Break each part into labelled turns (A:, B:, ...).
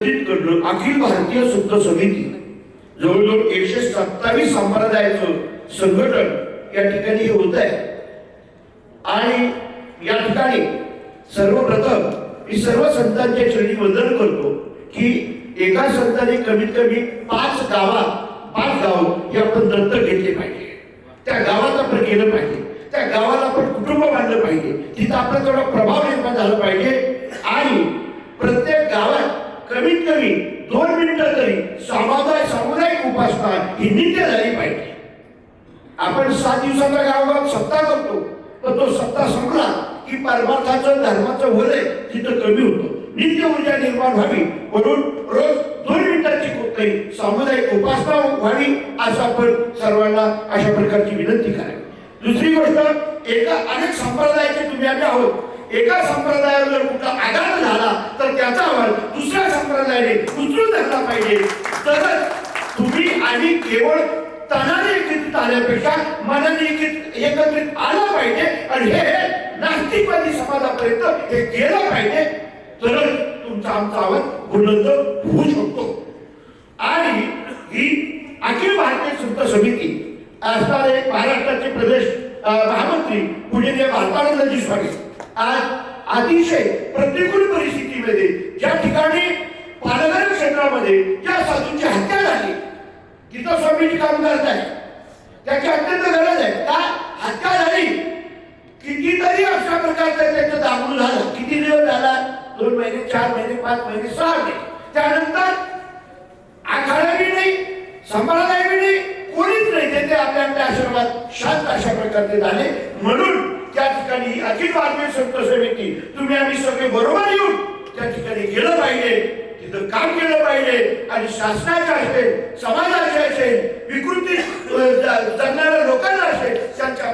A: अखिल भारतीय सुद्ध समिती. जवळजवळ एकशे सत्तावीस संप्रदायाचं संघटन या ठिकाणी हे होत आहे आणि या ठिकाणी सर्वप्रथम मी सर्व संतांच्या चरणी वंदन करतो की एका संतांनी कमीत कमी पाच गावात पाच गाव हे आपण दत्तक घेतले पाहिजे. त्या गावात आपण गेलं पाहिजे. त्या गावाला आपण कुटुंब बांधलं पाहिजे. तिथं आपला थोडा प्रभाव निर्माण झाला पाहिजे आणि प्रत्येक गावात कमीत कमी दोन मिनिटं तरी सामुदाय सामुदायिक उपासना ही नित्य झाली पाहिजे. आपण सात दिवसाचा गावगाव सप्ताह करतो तर तो सप्ताह संपला की परमार्थाचं धर्माचं वलय तिथं कमी होतं. नित्य ऊर्जा निर्माण व्हावी म्हणून रोज दोन मिनिटाची कोणतरी सामुदायिक उपासना व्हावी असं आपण सर्वांना अशा प्रकारची विनंती करावी. दुसरी गोष्ट एका अनेक संप्रदायाचे तुम्ही आम्ही आहोत. एका संप्रदायावर जर कुठला आघात झाला तर त्याचा अहवाल दुसऱ्या संप्रदायाने उचलून धरला पाहिजे. आणि केवळ तनाने एकत्रित आल्यापेक्षा मनाने एकत्रित एकत्रित आलं पाहिजे. आणि हे नास्तिकवादी समाजापर्यंत हे गेलं पाहिजे. तरच तुमचा आमचा आवाज बुलंद होऊ शकतो. आणि ही अखिल भारतीय संत समिती असणारे महाराष्ट्राचे प्रदेश महामंत्री पूजनीय भारतानंदजी स्वामी आज अतिशय प्रतिकूल परिस्थितीमध्ये ज्या ठिकाणी पालघर क्षेत्रामध्ये ज्या साधूंची हत्या झाली तिथं स्वामीजी काम करत आहे त्याची अत्यंत गरज आहे. का? हत्या झाली. कितीतरी अशा प्रकारचं त्याचं दाखवून झालं. किती दिवस झाला? दोन महिने चार महिने पाच महिने सहा महिने. त्यानंतर आखाडा बी नाही संप्रदाय बी नाही कोणीच नाही ते आपल्या आपल्या आश्रमात शांत अशा प्रकारचे झाले. म्हणून त्या ठिकाणी अखिल भारतीय संत समिती तुम्ही आम्ही सगळे बरोबर येऊन त्या ठिकाणी गेलं पाहिजे. तिथं काम केलं पाहिजे आणि शासनाचे असेल समाजाचे असेल विकृती जगणाऱ्या लोकांना असेल त्यांच्या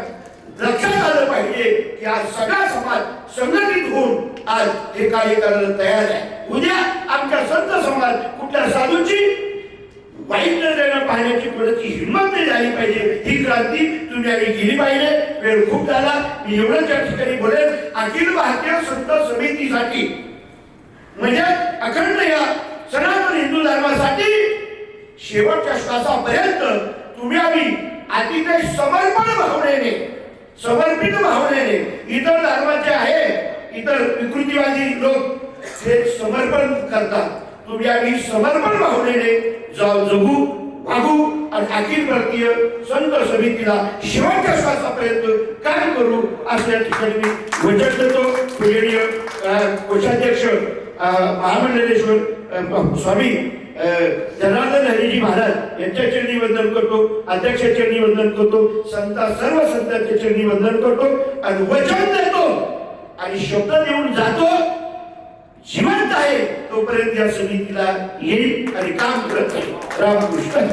A: लक्षात आलं पाहिजे की आज सगळा समाज संघटित होऊन आज हे कार्य करायला तयार आहे. उद्या आमच्या संत समाज कुठल्या साधूची वाईट नजरेला पाहण्याची कोणाची हिंमत नाही झाली पाहिजे. ही क्रांती तुम्ही आम्ही केली पाहिजे. वेळ खूप झाला. मी एवढंच या ठिकाणी बोलेन. अखिल भारतीय संत समितीसाठी म्हणजे अखंड या सनातन हिंदू धर्मासाठी शेवटच्या श्वासापर्यंत तुम्ही आम्ही अतिशय समर्पण भावनेने समर्पित भावनेने इतर धर्माचे आहे इतर विकृतीवादी लोक हे समर्पण करतात. तुम्ही आम्ही समर्पण भावनेने जाऊ जगू वागू आणि अखिल भारतीय संत समितीला शेवटच्या श्वासापर्यंत काम करू असं या ठिकाणी मी वचन देतो. पूजनीय कोषाध्यक्ष महामंडलेश्वर स्वामी जनार्दन हरिजी महाराज यांच्या चरणी वंदन करतो अध्यक्ष चरणी वंदन करतो संता सर्व संतांच्या चरणी वंदन करतो आणि वचन देतो. आणि शब्द देऊन जातो. जिवंत आहे तोपर्यंत या समितीला येईल आणि काम करत रामकृष्ण